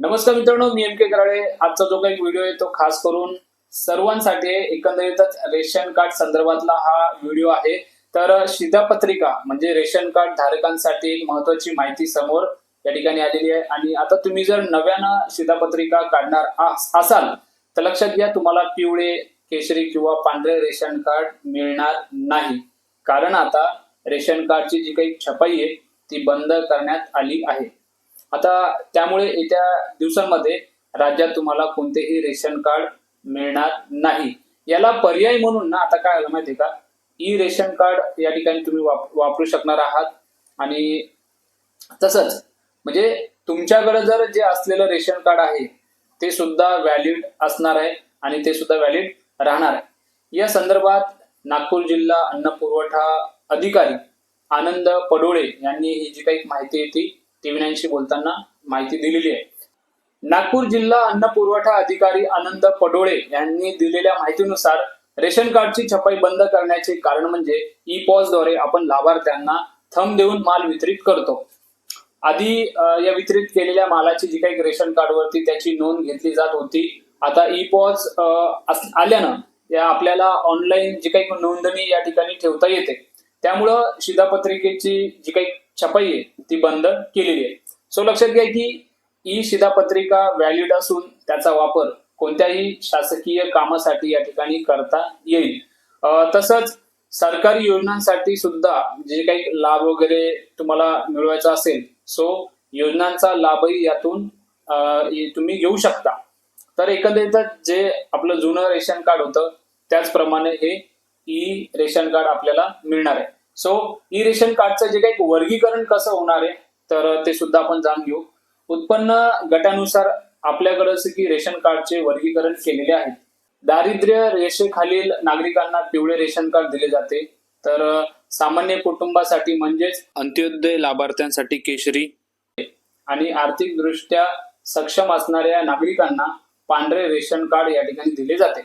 नमस्कार मित्रांनो मी एम के कराळे. आजचा जो काही व्हिडिओ आहे तो खास करून सर्वांसाठी एकंदरीतच रेशन कार्ड संदर्भातला हा व्हिडिओ आहे. तर शिधापत्रिका म्हणजे रेशन कार्ड धारकांसाठी एक महत्वाची माहिती समोर या ठिकाणी आलेली आहे. आणि आता तुम्ही जर नव्यानं शिधापत्रिका काढणार असाल तर लक्षात घ्या तुम्हाला पिवळे केशरी किंवा पांढरे रेशन कार्ड मिळणार नाही. कारण आता रेशन कार्डची जी काही छपाई आहे ती बंद करण्यात आली आहे. आता त्यामुळे येत्या दिवसांमध्ये राज्यात तुम्हाला कोणतेही रेशन कार्ड मिळणार नाही. याला पर्याय म्हणून ना आता काय आलं माहितीये का? ई रेशन कार्ड या ठिकाणी तुम्ही वाप- वापरू शकणार आहात. आणि तसंच म्हणजे तुमच्याकडे जर जे असलेलं रेशन कार्ड आहे ते सुद्धा व्हॅलिड असणार आहे आणि ते सुद्धा व्हॅलिड राहणार आहे. या संदर्भात नागपूर जिल्हा अन्न पुरवठा अधिकारी आनंद पडोळे यांनी ही जी काही माहिती आहे ती टीव्ही नाईनशी बोलताना माहिती दिलेली आहे. नागपूर जिल्हा अन्न पुरवठा अधिकारी आनंद पडोळे यांनी दिलेल्या माहितीनुसार रेशन कार्डची छपाई बंद करण्याचे कारण म्हणजे ई द्वारे आपण लाभार्थ्यांना थंब देऊन माल वितरित करतो. आधी या वितरित केलेल्या मालाची जी काही रेशन कार्डवरती त्याची नोंद घेतली जात होती आता ई पॉज आल्यानं या आपल्याला ऑनलाईन जी काही नोंदणी या ठिकाणी ठेवता येते. त्यामुळं शिधापत्रिकेची जी काही छपाई आहे ती बंद केलेली आहे. सो लक्षात घ्या की ई शिधापत्रिका व्हॅलिड असून त्याचा वापर कोणत्याही शासकीय कामासाठी या ठिकाणी करता येईल. तसंच सरकारी योजनांसाठी सुद्धा म्हणजे जे काही लाभ वगैरे तुम्हाला मिळवायचा असेल सो योजनांचा लाभही यातून तुम्ही घेऊ शकता. तर एकंदरीतच जे आपलं जुनं रेशन कार्ड होतं त्याचप्रमाणे हे ई रेशन कार्ड आपल्याला मिळणार आहे. सो ई रेशन कार्डचं जे काही वर्गीकरण कसं होणार आहे तर ते सुद्धा आपण जाणून घेऊ. उत्पन्न गटानुसार आपल्याकडे असं की रेशन कार्डचे वर्गीकरण केलेले आहे. दारिद्र्य रेषेखालील नागरिकांना पिवळे रेशन कार्ड दिले जाते. तर सामान्य कुटुंबासाठी म्हणजेच अंत्योदय लाभार्थ्यांसाठी केशरी आणि आर्थिकदृष्ट्या सक्षम असणाऱ्या नागरिकांना पांढरे रेशन कार्ड या ठिकाणी दिले जाते.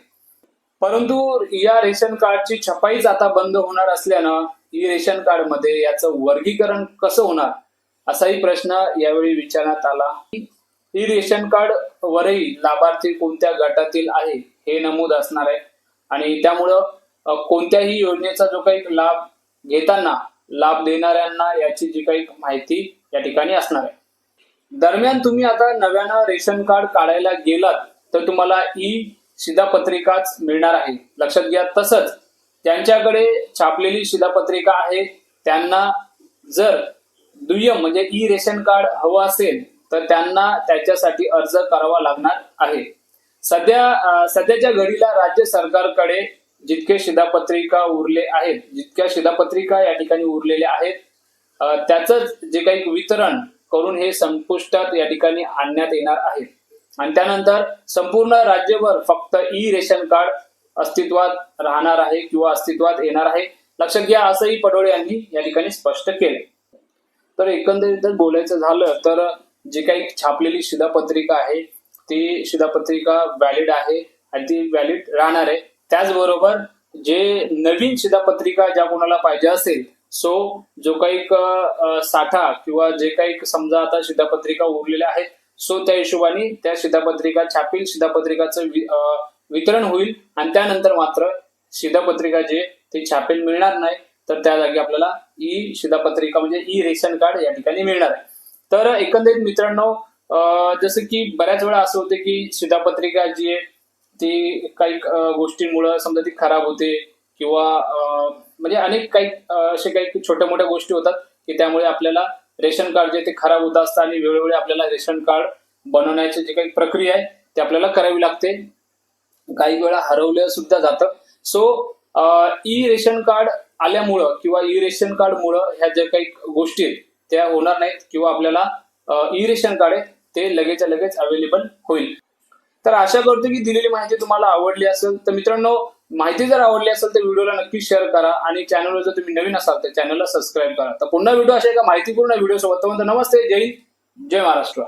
परंतु या रेशन कार्डची छपाईच आता बंद होणार असल्यानं ई रेशन कार्डमध्ये याचं वर्गीकरण कसं होणार असाही प्रश्न यावेळी विचारण्यात आला. ई रेशन कार्ड वरही लाभार्थी कोणत्या गटातील आहे हे नमूद असणार आहे. आणि त्यामुळं कोणत्याही योजनेचा जो काही लाभ घेताना लाभ देणाऱ्यांना याची जी काही माहिती या ठिकाणी असणार आहे. दरम्यान तुम्ही आता नव्यानं रेशन कार्ड काढायला गेलात तर तुम्हाला ई शिधापत्रिकाच मिळणार आहे. लक्षात घ्या तसंच त्यांच्याकडे छापलेली शिधापत्रिका आहे. त्यांना जर दुय्यम म्हणजे ई रेशन कार्ड हवं असेल तर त्यांना त्याच्यासाठी अर्ज करावा लागणार आहे. सध्या सध्याच्या घडीला राज्य सरकारकडे जितके शिधापत्रिका उरले आहेत जितक्या शिधापत्रिका या ठिकाणी उरलेल्या आहेत त्याच त्याचंच जे काही वितरण करून हे संपुष्टात या ठिकाणी आणण्यात येणार आहे. आणि त्यानंतर संपूर्ण राज्यभर फक्त ई रेशन कार्ड अस्तित्वात राहणार आहे किंवा अस्तित्वात येणार आहे. लक्षात घ्या असंही पडोळे यांनी या ठिकाणी स्पष्ट केले. तर एकंदरीत जर बोलायचं झालं तर जी काही छापलेली शिधापत्रिका आहे ती शिधापत्रिका व्हॅलिड आहे आणि ती व्हॅलिड राहणार आहे. त्याचबरोबर जे नवीन शिधापत्रिका ज्या कोणाला पाहिजे असेल सो जो काही साठा किंवा जे काही समजा आता शिधापत्रिका उरलेल्या आहेत सो त्या हिशोबाने त्या शिधापत्रिका छापील शिधापत्रिकाचं वि- वितरण होईल आणि त्यानंतर मात्र शिधापत्रिका जे ते छापील मिळणार नाही तर त्या जागी आपल्याला ई शिधापत्रिका म्हणजे ई रेशन कार्ड या ठिकाणी मिळणार आहे. तर एकंदरीत मित्रांनो जसं की बऱ्याच वेळा असं होते की शिधापत्रिका जी आहे ती काही गोष्टींमुळं समजा ती खराब होते किंवा म्हणजे अनेक काही असे काही छोट्या मोठ्या गोष्टी होतात की त्यामुळे आपल्याला रेशन कार्ड जे ते खराब होत असतं आणि वेळोवेळी आपल्याला रेशन कार्ड बनवण्याची जी काही प्रक्रिया आहे ती आपल्याला करावी लागते. काही वेळा हरवलं सुद्धा जातं. सो ई रेशन कार्ड आल्यामुळं किंवा ई रेशन कार्ड मुळे ह्या ज्या काही गोष्टी आहेत त्या होणार नाहीत किंवा आपल्याला ई रेशन कार्ड आहे ते लगेचच्या लगेच अवेलेबल होईल. तर आशा करतो की दिलेली माहिती तुम्हाला आवडली असेल. तर मित्रांनो माहिती जर आवडली असेल तर व्हिडिओला नक्की शेअर करा आणि चॅनलवर जर तुम्ही नवीन असाल तर चॅनलला सबस्क्राईब करा. तर पुन्हा व्हिडिओ अशा एका माहितीपूर्ण व्हिडिओ सोबत. नमस्ते जय हिंद जय महाराष्ट्र.